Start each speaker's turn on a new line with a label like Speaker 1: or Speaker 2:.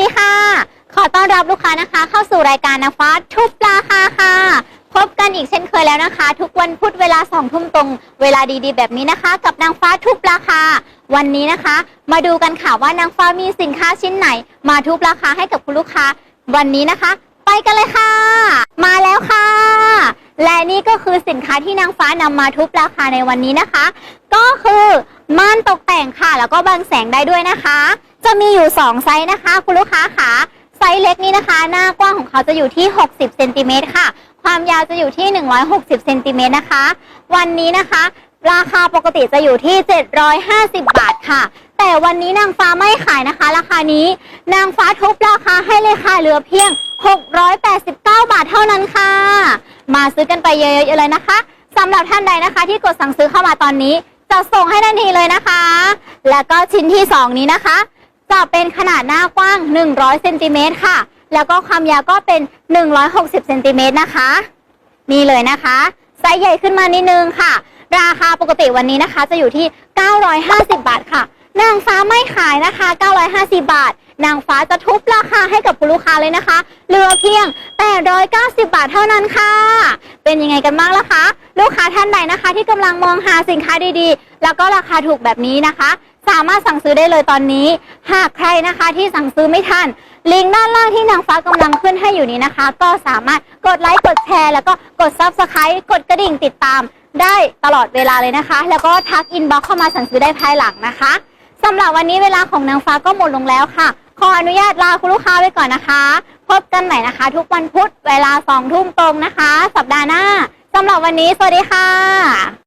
Speaker 1: ดีค่ะ ขอต้อนรับลูกค้านะคะ เข้าสู่รายการนางฟ้าทุบราคาค่ะ พบกันอีกเช่นเคยแล้วนะคะ ทุกวันพุธเวลาสองทุ่มตรง เวลาดีๆ แบบนี้นะคะ กับนางฟ้าทุบราคา วันนี้นะคะ มาดูกันค่ะว่านางฟ้ามีสินค้าชิ้นไหน มาทุบราคาให้กับคุณลูกค้า วันนี้นะคะ ไปกันเลยค่ะ มาแล้วค่ะ และนี่ก็คือสินค้าที่นางฟ้านำมาทุบราคาในวันนี้นะคะ ก็คือม่านตกแต่งค่ะ แล้วก็บังแสงได้ด้วยนะคะ จะมีอยู่ 2 ไซส์นะคะ คุณลูกค้าค่ะไซส์เล็กนี้นะคะ หน้ากว้างของเขาจะอยู่ที่ 60เซนติเมตรค่ะ ความยาวจะอยู่ที่ 160เซนติเมตรนะคะ วันนี้นะคะ ราคาปกติจะอยู่ที่ 750 บาทค่ะ แต่วันนี้นางฟ้าไม่ขายนะคะ ราคานี้ นางฟ้าทุบราคาให้เลยค่ะเหลือเพียง 689 บาทเท่านั้นค่ะ มาซื้อกันไปเยอะๆเลยนะคะสำหรับท่านใดนะคะ ที่กดสั่งซื้อเข้ามาตอนนี้จะส่งให้ทันทีเลยนะคะ แล้วก็ชิ้นที่ 2 นี้นะคะ จะเป็นขนาดหน้ากว้าง 100เซนติเมตรค่ะ แล้วก็ความยาวก็เป็น 160เซนติเมตรนะคะ นี่เลยนะคะ ไซส์ใหญ่ขึ้นมานิดนึงค่ะ ราคาปกติวันนี้นะคะ จะอยู่ที่ 950 บาทค่ะ นางฟ้าไม่ขายนะคะ 950 บาท นางฟ้าจะทุบราคาให้กับคุณลูกค้าเลยนะคะ เหลือเพียง 890 บาทเท่านั้นค่ะ เป็นยังไงกันบ้างล่ะคะ ลูกค้าท่านใดนะคะ ที่กำลังมองหาสินค้าดีๆ แล้วก็ราคาถูกแบบนี้นะคะ สามารถสั่งซื้อได้เลยตอนนี้ หากใครนะคะที่สั่งซื้อไม่ทัน ลิงก์ด้านล่างที่นางฟ้ากำลังขึ้นให้อยู่นี้นะคะ ก็สามารถกดไลค์กดแชร์ แล้วก็กด Subscribe กดกระดิ่งติดตามได้ตลอดเวลาเลยนะคะ แล้วก็ทักอินบ็อกเข้ามาสั่งซื้อได้ภายหลังนะคะสำหรับวันนี้เวลาของนางฟ้าก็หมดลงแล้วค่ะ ขออนุญาตลาคุณลูกค้าไปก่อนนะคะ พบกันใหม่นะคะ ทุกวันพุธเวลาสองทุ่มตรงนะคะ สัปดาห์หน้าสำหรับวันนี้ สวัสดีค่ะ